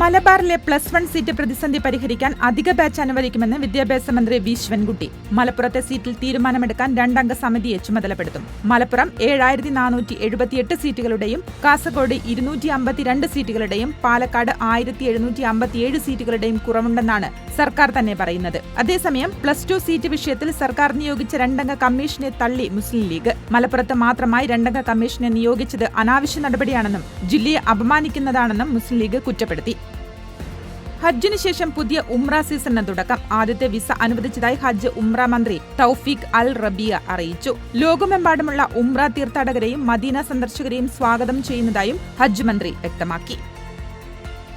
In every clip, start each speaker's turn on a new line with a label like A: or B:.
A: മലബാറിലെ plus one seat പ്രതിസന്ധി പരിഹരിക്കാൻ അധിക ബാച്ച് അനുവദിക്കുമെന്ന് വിദ്യാഭ്യാസ മന്ത്രി വി. ശിവൻകുട്ടി. മലപ്പുറത്തെ സീറ്റിൽ തീരുമാനമെടുക്കാൻ രണ്ടംഗ സമിതിയെ ചുമതലപ്പെടുത്തും. മലപ്പുറം ഏഴായിരത്തി നാനൂറ്റി എഴുപത്തിയെട്ട് സീറ്റുകളുടെയും കാസർഗോഡ് ഇരുന്നൂറ്റി അമ്പത്തിരണ്ട് സീറ്റുകളുടെയും പാലക്കാട് ആയിരത്തി എഴുന്നൂറ്റി അമ്പത്തിയേഴ് സീറ്റുകളുടെയും കുറവുണ്ടെന്നാണ് സർക്കാർ തന്നെ പറയുന്നത്. അതേസമയം പ്ലസ് ടു സീറ്റ് വിഷയത്തിൽ സർക്കാർ നിയോഗിച്ച രണ്ടംഗ കമ്മീഷനെ തള്ളി മുസ്ലിം ലീഗ്. മലപ്പുറത്ത് മാത്രമായി രണ്ടംഗ കമ്മീഷനെ നിയോഗിച്ചത് അനാവശ്യ നടപടിയാണെന്നും ജില്ലയെ അപമാനിക്കുന്നതാണെന്നും മുസ്ലിം ലീഗ് കുറ്റപ്പെടുത്തി. ഹജ്ജിനു ശേഷം പുതിയ ഉംറ സീസണിന് തുടക്കം. ആദ്യത്തെ വിസ അനുവദിച്ചതായി ഹജ്ജ് ഉംറ മന്ത്രി തൌഫീഖ് അൽ റബിയ അറിയിച്ചു. ലോകമെമ്പാടുമുള്ള ഉംറ തീർത്ഥാടകരെയും മദീന സന്ദർശകരെയും സ്വാഗതം ചെയ്യുന്നതായും ഹജ്ജ് മന്ത്രി വ്യക്തമാക്കി.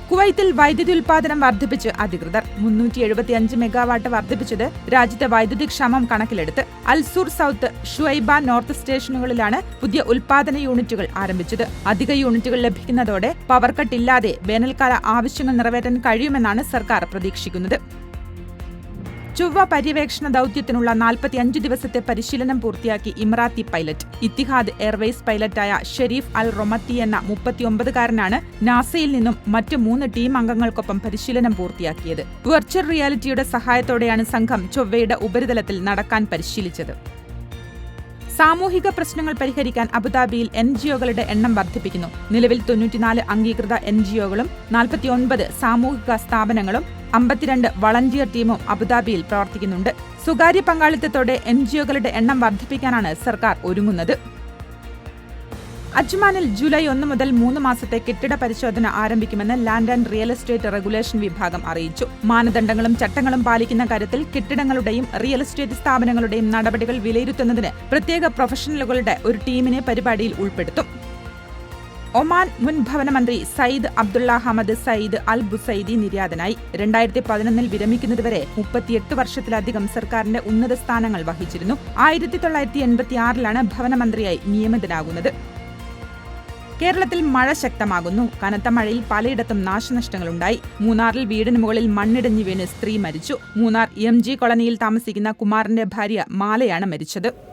A: കുവൈത്തിൽ വൈദ്യുതി ഉൽപാദനം വർദ്ധിപ്പിച്ച് അധികൃതർ. മുന്നൂറ്റി എഴുപത്തിയഞ്ച് മെഗാവാട്ട് വർദ്ധിപ്പിച്ചത് രാജ്യത്തെ വൈദ്യുതി ക്ഷമം കണക്കിലെടുത്ത്. അൽസൂർ സൗത്ത് ഷുഐബ നോർത്ത് സ്റ്റേഷനുകളിലാണ് പുതിയ ഉൽപാദന യൂണിറ്റുകൾ ആരംഭിച്ചത്. അധിക യൂണിറ്റുകൾ ലഭിക്കുന്നതോടെ പവർ കട്ട് ഇല്ലാതെ വേനൽക്കാല ആവശ്യങ്ങൾ നിറവേറ്റാൻ കഴിയുമെന്നാണ് സർക്കാർ പ്രതീക്ഷിക്കുന്നത്. ചൊവ്വ പര്യവേക്ഷണ ദൌത്യത്തിനുള്ള നാൽപ്പത്തിയഞ്ച് ദിവസത്തെ പരിശീലനം പൂർത്തിയാക്കി ഇമ്രാത്തി പൈലറ്റ്. ഇത്തിഹാദ് എയർവേസ് പൈലറ്റായ ഷെരീഫ് അൽ റൊമത്തി എന്ന മുപ്പത്തിയൊമ്പതുകാരനാണ് നാസയിൽ നിന്നും മറ്റ് മൂന്ന് ടീം അംഗങ്ങൾക്കൊപ്പം പരിശീലനം പൂർത്തിയാക്കിയത്. വെർച്വൽ റിയാലിറ്റിയുടെ സഹായത്തോടെയാണ് സംഘം ചൊവ്വയുടെ ഉപരിതലത്തിൽ നടക്കാൻ പരിശീലിച്ചത്. സാമൂഹിക പ്രശ്നങ്ങൾ പരിഹരിക്കാൻ അബുദാബിയിൽ എൻ ജിഒകളുടെ എണ്ണം വർദ്ധിപ്പിക്കുന്നു. നിലവിൽ തൊണ്ണൂറ്റിനാല് അംഗീകൃത എൻ ജിഒകളും നാൽപ്പത്തിയൊൻപത് സാമൂഹിക സ്ഥാപനങ്ങളും അമ്പത്തിരണ്ട് വളണ്ടിയർ ടീമും അബുദാബിയിൽ പ്രവർത്തിക്കുന്നുണ്ട്. സ്വകാര്യ പങ്കാളിത്തത്തോടെ എൻ ജിഒകളുടെ എണ്ണം വർദ്ധിപ്പിക്കാനാണ് സർക്കാർ ഒരുങ്ങുന്നത്. അജ്മാനിൽ ജൂലൈ ഒന്ന് മുതൽ മൂന്ന് മാസത്തെ കെട്ടിട പരിശോധന ആരംഭിക്കുമെന്ന് land and real estate regulation വിഭാഗം അറിയിച്ചു. മാനദണ്ഡങ്ങളും ചട്ടങ്ങളും പാലിക്കുന്ന കാര്യത്തിൽ കെട്ടിടങ്ങളുടെയും റിയൽ എസ്റ്റേറ്റ് സ്ഥാപനങ്ങളുടെയും നടപടികൾ വിലയിരുത്തുന്നതിന് പ്രത്യേക പ്രൊഫഷണലുകളുടെ ഒരു ടീമിനെ പരിപാടിയിൽ ഉൾപ്പെടുത്തും. ഒമാൻ മുൻ ഭവനമന്ത്രി Sayyid Abdullah Hamad Sayyid al Busaidi നിര്യാതനായി. രണ്ടായിരത്തി പതിനൊന്നിൽ വിരമിക്കുന്നതുവരെ മുപ്പത്തിയെട്ട് വർഷത്തിലധികം സർക്കാരിന്റെ ഉന്നത സ്ഥാനങ്ങൾ വഹിച്ചിരുന്നു. ആയിരത്തി തൊള്ളായിരത്തി എൺപത്തിയാറിലാണ് ഭവനമന്ത്രിയായി നിയമിതനാകുന്നത്. കേരളത്തിൽ മഴ ശക്തമാകുന്നു. കനത്ത മഴയിൽ പലയിടത്തും നാശനഷ്ടങ്ങളുണ്ടായി. മൂന്നാറിൽ വീടിന് മുകളിൽ മണ്ണിടിഞ്ഞു വീണ് സ്ത്രീ മരിച്ചു. മൂന്നാർ എം ജി കോളനിയിൽ താമസിക്കുന്ന കുമാറിന്റെ ഭാര്യ മാലയാണ് മരിച്ചത്.